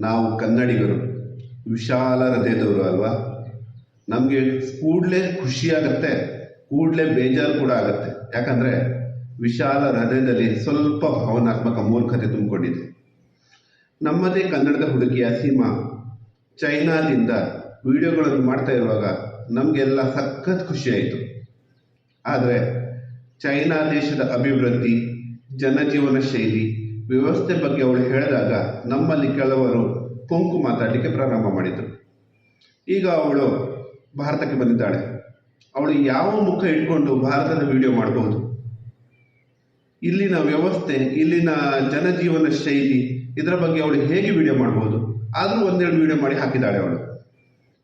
ನಾವು ಕನ್ನಡಿಗರು ವಿಶಾಲ ಹೃದಯದವರು ಅಲ್ವಾ? ನಮಗೆ ಕೂಡಲೇ ಖುಷಿಯಾಗತ್ತೆ ಕೂಡಲೇ ಬೇಜಾರು ಕೂಡ ಆಗುತ್ತೆ. ಯಾಕಂದರೆ ವಿಶಾಲ ಹೃದಯದಲ್ಲಿ ಸ್ವಲ್ಪ ಭಾವನಾತ್ಮಕ ಮೂರ್ಖತೆ ತುಂಬಿಕೊಂಡಿದೆ. ನಮ್ಮದೇ ಕನ್ನಡದ ಹುಡುಗಿಯ ಸೀಮಾ ಚೈನಾದಿಂದ ವಿಡಿಯೋಗಳನ್ನು ಮಾಡ್ತಾ ಇರುವಾಗ ನಮಗೆಲ್ಲ ಸಖತ್ ಖುಷಿಯಾಯಿತು ಆದರೆ ಚೈನಾ ದೇಶದ ಅಭಿವೃದ್ಧಿ, ಜನಜೀವನ ಶೈಲಿ ವ್ಯವಸ್ಥೆ ಬಗ್ಗೆ ಅವಳು ಹೇಳಿದಾಗ ನಮ್ಮಲ್ಲಿ ಕೆಲವರು ಕೊಂಕು ಮಾತಾಡಲಿಕ್ಕೆ ಪ್ರಾರಂಭ ಮಾಡಿದರು. ಈಗ ಅವಳು ಭಾರತಕ್ಕೆ ಬಂದಿದ್ದಾಳೆ. ಅವಳು ಯಾವ ಮುಖ ಇಟ್ಕೊಂಡು ಭಾರತದ ವಿಡಿಯೋ ಮಾಡಬಹುದು? ಇಲ್ಲಿನ ವ್ಯವಸ್ಥೆ, ಇಲ್ಲಿನ ಜನಜೀವನ ಶೈಲಿ, ಇದರ ಬಗ್ಗೆ ಅವಳು ಹೇಗೆ ವಿಡಿಯೋ ಮಾಡಬಹುದು? ಆದರೂ ಒಂದೆರಡು ವಿಡಿಯೋ ಮಾಡಿ ಹಾಕಿದ್ದಾಳೆ ಅವಳು.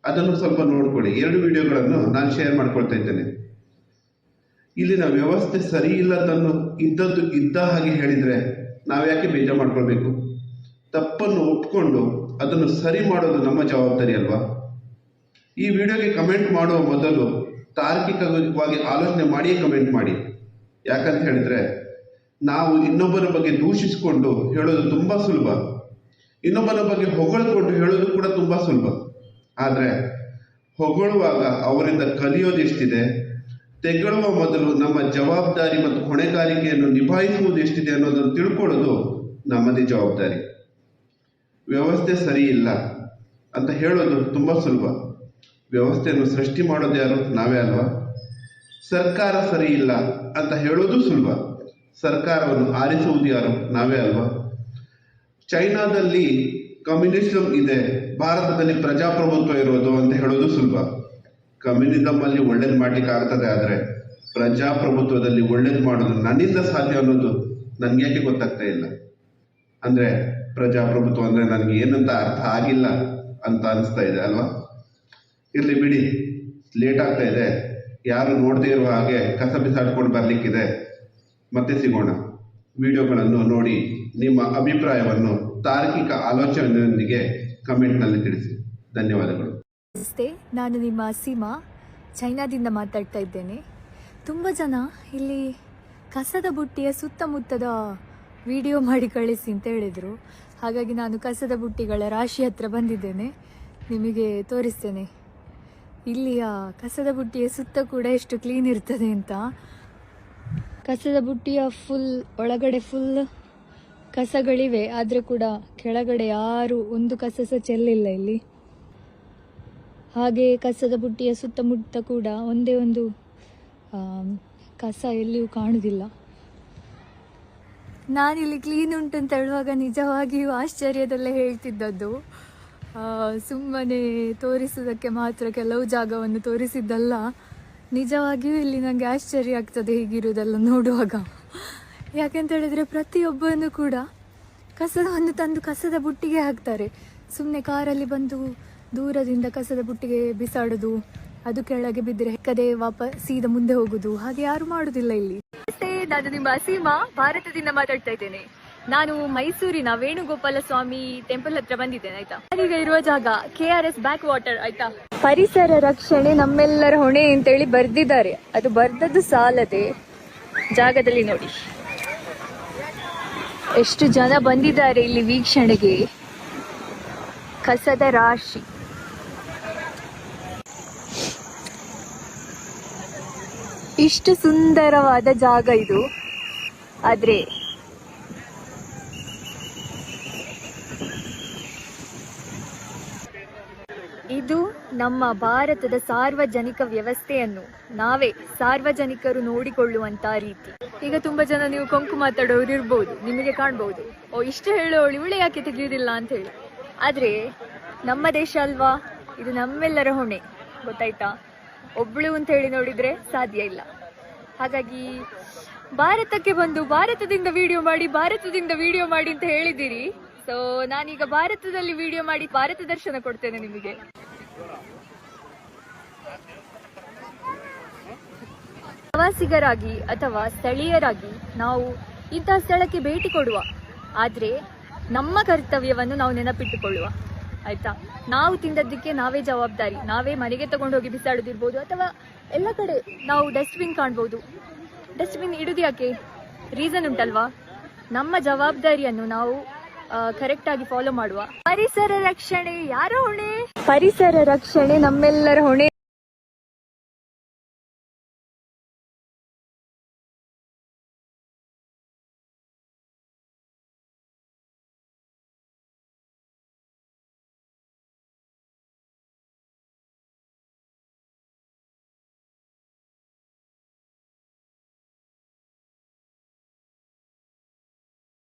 ಅದನ್ನು ಸ್ವಲ್ಪ ನೋಡ್ಕೊಳ್ಳಿ. ಎರಡು ವಿಡಿಯೋಗಳನ್ನು ನಾನು ಶೇರ್ ಮಾಡ್ಕೊಳ್ತಾ ಇದ್ದೇನೆ. ಇಲ್ಲಿನ ವ್ಯವಸ್ಥೆ ಸರಿ ಇಲ್ಲದನ್ನು ಇದ್ದದ್ದು ಇದ್ದ ಹಾಗೆ ಹೇಳಿದರೆ ನಾವು ಯಾಕೆ ಬೇಜಾರು ಮಾಡ್ಕೊಳ್ಬೇಕು? ತಪ್ಪನ್ನು ಒಪ್ಕೊಂಡು ಅದನ್ನು ಸರಿ ಮಾಡೋದು ನಮ್ಮ ಜವಾಬ್ದಾರಿ ಅಲ್ವಾ? ಈ ವಿಡಿಯೋಗೆ ಕಮೆಂಟ್ ಮಾಡುವ ಮೊದಲು ತಾರ್ಕಿಕವಾಗಿ ಆಲೋಚನೆ ಮಾಡಿಯೇ ಕಮೆಂಟ್ ಮಾಡಿ. ಯಾಕಂತ ಹೇಳಿದ್ರೆ, ನಾವು ಇನ್ನೊಬ್ಬರ ಬಗ್ಗೆ ದೂಷಿಸಿಕೊಂಡು ಹೇಳೋದು ತುಂಬ ಸುಲಭ. ಇನ್ನೊಬ್ಬರ ಬಗ್ಗೆ ಹೊಗಳ್ಕೊಂಡು ಹೇಳೋದು ಕೂಡ ತುಂಬ ಸುಲಭ. ಆದರೆ, ಹೊಗಳುವಾಗ ಅವರಿಂದ ಕಲಿಯೋದು ತೆಗಳುವ ಮೊದಲು ನಮ್ಮ ಜವಾಬ್ದಾರಿ ಮತ್ತು ಹೊಣೆಗಾರಿಕೆಯನ್ನು ನಿಭಾಯಿಸುವುದು ಎಷ್ಟಿದೆ ಅನ್ನೋದನ್ನು ತಿಳ್ಕೊಳ್ಳೋದು ನಮ್ಮದೇ ಜವಾಬ್ದಾರಿ. ವ್ಯವಸ್ಥೆ ಸರಿ ಇಲ್ಲ ಅಂತ ಹೇಳೋದು ತುಂಬ ಸುಲಭ. ವ್ಯವಸ್ಥೆಯನ್ನು ಸೃಷ್ಟಿ ಮಾಡೋದು ಯಾರು? ನಾವೇ ಅಲ್ವಾ? ಸರ್ಕಾರ ಸರಿ ಇಲ್ಲ ಅಂತ ಹೇಳೋದು ಸುಲಭ. ಸರ್ಕಾರವನ್ನು ಆರಿಸುವುದು ಯಾರು? ನಾವೇ ಅಲ್ವಾ? ಚೈನಾದಲ್ಲಿ ಕಮ್ಯುನಿಸಂ ಇದೆ, ಭಾರತದಲ್ಲಿ ಪ್ರಜಾಪ್ರಭುತ್ವ ಇರೋದು ಅಂತ ಹೇಳೋದು ಸುಲಭ. ಕಮ್ಯುನಿಸಂ ಅಲ್ಲಿ ಒಳ್ಳೇದು ಮಾಡ್ಲಿಕ್ಕೆ ಆಗ್ತದೆ ಆದರೆ ಪ್ರಜಾಪ್ರಭುತ್ವದಲ್ಲಿ ಒಳ್ಳೇದು ಮಾಡೋದು ನನ್ನಿಂದ ಸಾಧ್ಯ ಅನ್ನೋದು ನನ್ಗೆ ಯಾಕೆ ಗೊತ್ತಾಗ್ತಾ ಇಲ್ಲ. ಅಂದ್ರೆ ಪ್ರಜಾಪ್ರಭುತ್ವ ಅಂದ್ರೆ ನನಗೆ ಏನಂತ ಅರ್ಥ ಆಗಿಲ್ಲ ಅಂತ ಅನಿಸ್ತಾ ಇದೆ ಅಲ್ವಾ? ಇರ್ಲಿ ಬಿಡಿ ಲೇಟ್ ಆಗ್ತಾ ಇದೆ. ಯಾರು ನೋಡದೇ ಇರುವ ಹಾಗೆ ಕಸ ಬಿಸಾಡ್ಕೊಂಡು ಬರ್ಲಿಕ್ಕಿದೆ. ಮತ್ತೆ ಸಿಗೋಣ. ವಿಡಿಯೋಗಳನ್ನು ನೋಡಿ ನಿಮ್ಮ ಅಭಿಪ್ರಾಯವನ್ನು ತಾರ್ಕಿಕ ಆಲೋಚನೆಯೊಂದಿಗೆ ಕಮೆಂಟ್ನಲ್ಲಿ ತಿಳಿಸಿ. ಧನ್ಯವಾದಗಳು. ನಮಸ್ತೆ, ನಾನು ನಿಮ್ಮ ಸೀಮಾ. ಚೈನಾದಿಂದ ಮಾತಾಡ್ತಾ ಇದ್ದೇನೆ. ತುಂಬ ಜನ ಇಲ್ಲಿ ಕಸದ ಬುಟ್ಟಿಯ ಸುತ್ತಮುತ್ತದ ವಿಡಿಯೋ ಮಾಡಿ ಕಳಿಸಿ ಅಂತ ಹೇಳಿದರು. ಹಾಗಾಗಿ ನಾನು ಕಸದ ಬುಟ್ಟಿಗಳ ರಾಶಿ ಹತ್ರ ಬಂದಿದ್ದೇನೆ. ನಿಮಗೆ ತೋರಿಸ್ತೇನೆ. ಇಲ್ಲಿಯ ಕಸದ ಬುಟ್ಟಿಯ ಸುತ್ತ ಕೂಡ ಎಷ್ಟು ಕ್ಲೀನ್ ಇರ್ತದೆ ಅಂತ. ಕಸದ ಬುಟ್ಟಿಯ ಫುಲ್ ಒಳಗಡೆ ಫುಲ್ ಕಸಗಳಿವೆ. ಆದರೆ ಕೂಡ ಕೆಳಗಡೆ ಯಾರು ಒಂದು ಕಸ ಸಹ ಚೆಲ್ಲಿಲ್ಲ ಇಲ್ಲಿ. ಹಾಗೆ ಕಸದ ಬುಟ್ಟಿಯ ಸುತ್ತಮುತ್ತ ಕೂಡ ಒಂದೇ ಒಂದು ಕಸ ಎಲ್ಲಿಯೂ ಕಾಣುವುದಿಲ್ಲ ನಾನಿಲ್ಲಿ ಕ್ಲೀನ್ ಉಂಟು ಅಂತ ಹೇಳುವಾಗ ನಿಜವಾಗಿಯೂ ಆಶ್ಚರ್ಯದಲ್ಲೇ ಹೇಳ್ತಿದ್ದದ್ದು. ಸುಮ್ಮನೆ ತೋರಿಸುವುದಕ್ಕೆ ಮಾತ್ರ ಕೆಲವು ಜಾಗವನ್ನು ತೋರಿಸಿದ್ದಲ್ಲ. ನಿಜವಾಗಿಯೂ ಇಲ್ಲಿ ನನಗೆ ಆಶ್ಚರ್ಯ ಆಗ್ತದೆ ಹೀಗಿರುವುದೆಲ್ಲ ನೋಡುವಾಗ. ಯಾಕೆಂತ ಹೇಳಿದರೆ ಪ್ರತಿಯೊಬ್ಬನೂ ಕೂಡ ಕಸವನ್ನು ತಂದು ಕಸದ ಬುಟ್ಟಿಗೆ ಹಾಕ್ತಾರೆ. ಸುಮ್ಮನೆ ಕಾರಲ್ಲಿ ಬಂದು ದೂರದಿಂದ ಕಸದ ಬುಟ್ಟಿಗೆ ಬಿಸಾಡುದು, ಅದು ಕೆಳಗೆ ಬಿದ್ದರೆ ಕದೇ ವಾಪಸ್ ಸೀದಾ ಮುಂದೆ ಹೋಗುದು. ಹಾಗೆ ಯಾರು ಮಾಡುದಿಲ್ಲ ಇಲ್ಲಿ. ನಾನು ನಿಮ್ಮ ಅಸೀಮಾ ಭಾರತದಿಂದ ಮಾತಾಡ್ತಾ ಇದ್ದೇನೆ. ನಾನು ಮೈಸೂರಿನ ವೇಣುಗೋಪಾಲ ಸ್ವಾಮಿ ಟೆಂಪಲ್ ಹತ್ರ ಬಂದಿದ್ದೇನೆ, ಆಯ್ತಾ? ಈಗ ಇರುವ ಜಾಗ K R S back water ಆಯ್ತಾ? ಪರಿಸರ ರಕ್ಷಣೆ ನಮ್ಮೆಲ್ಲರ ಹೊಣೆ ಅಂತೇಳಿ ಬರ್ದಿದ್ದಾರೆ. ಅದು ಬರ್ದದ್ದು ಸಾಲದೆ ಜಾಗದಲ್ಲಿ ನೋಡಿ. ಎಷ್ಟು ಜನ ಬಂದಿದ್ದಾರೆ ಇಲ್ಲಿ ವೀಕ್ಷಣೆಗೆ? ಕಸದ ರಾಶಿ. ಇಷ್ಟು ಸುಂದರವಾದ ಜಾಗ ಇದು. ಆದ್ರೆ ಇದು ನಮ್ಮ ಭಾರತದ ಸಾರ್ವಜನಿಕ ವ್ಯವಸ್ಥೆಯನ್ನು ನಾವೇ ಸಾರ್ವಜನಿಕರು ನೋಡಿಕೊಳ್ಳುವಂತ ರೀತಿ. ಈಗ ತುಂಬಾ ಜನ ನೀವು ಕೊಂಕು ಮಾತಾಡೋರು ಇರ್ಬೋದು, ನಿಮಗೆ ಕಾಣ್ಬೋದು. ಓ, ಇಷ್ಟು ಹೇಳೋಳು ಇವಳೆ ಯಾಕೆ ತೆಗೆಯುವುದಿಲ್ಲ ಅಂತ ಹೇಳಿ. ಆದ್ರೆ ನಮ್ಮ ದೇಶ ಅಲ್ವಾ? ಇದು ನಮ್ಮೆಲ್ಲರ ಹೊಣೆ, ಗೊತ್ತಾಯ್ತಾ? ಒಬ್ಳು ಅಂತ ಹೇಳಿ ನೋಡಿದ್ರೆ ಸಾಧ್ಯ ಇಲ್ಲ. ಹಾಗಾಗಿ ಭಾರತಕ್ಕೆ ಬಂದು ಭಾರತದಿಂದ ವಿಡಿಯೋ ಮಾಡಿ, ಭಾರತದಿಂದ ವಿಡಿಯೋ ಮಾಡಿ ಅಂತ ಹೇಳಿದ್ದೀರಿ. ಸೊ ನಾನೀಗ ಭಾರತದಲ್ಲಿ ವಿಡಿಯೋ ಮಾಡಿ, ಭಾರತ ದರ್ಶನ ಕೊಡ್ತೇನೆ ನಿಮಗೆ. ಪ್ರವಾಸಿಗರಾಗಿ ಅಥವಾ ಸ್ಥಳೀಯರಾಗಿ ನಾವು ಇಂತಹ ಸ್ಥಳಕ್ಕೆ ಭೇಟಿ ಕೊಡುವ. ಆದರೆ ನಮ್ಮ ಕರ್ತವ್ಯವನ್ನು ನಾವು ನೆನಪಿಟ್ಟುಕೊಳ್ಳುವ. ಆಯ್ತಾ? ನಾವು ತಿಂದದ್ದಕ್ಕೆ ನಾವೇ ಜವಾಬ್ದಾರಿ. ನಾವೇ ಮನೆಗೆ ತಗೊಂಡು ಹೋಗಿ ಬಿಸಾಡೋದಿರ್ಬೋದು ಅಥವಾ ಎಲ್ಲ ಕಡೆ ನಾವು ಡಸ್ಟ್ಬಿನ್ ಕಾಣ್ಬೋದು. ಡಸ್ಟ್ಬಿನ್ ಇಡುದು ಯಾಕೆ? ರೀಸನ್ ಉಂಟಲ್ವಾ? ನಮ್ಮ ಜವಾಬ್ದಾರಿಯನ್ನು ನಾವು ಕರೆಕ್ಟ್ ಆಗಿ ಫಾಲೋ ಮಾಡುವ. ಪರಿಸರ ರಕ್ಷಣೆ, ಯಾರ ಹೊಣೆ? ಪರಿಸರ ರಕ್ಷಣೆ ನಮ್ಮೆಲ್ಲರ ಹೊಣೆ.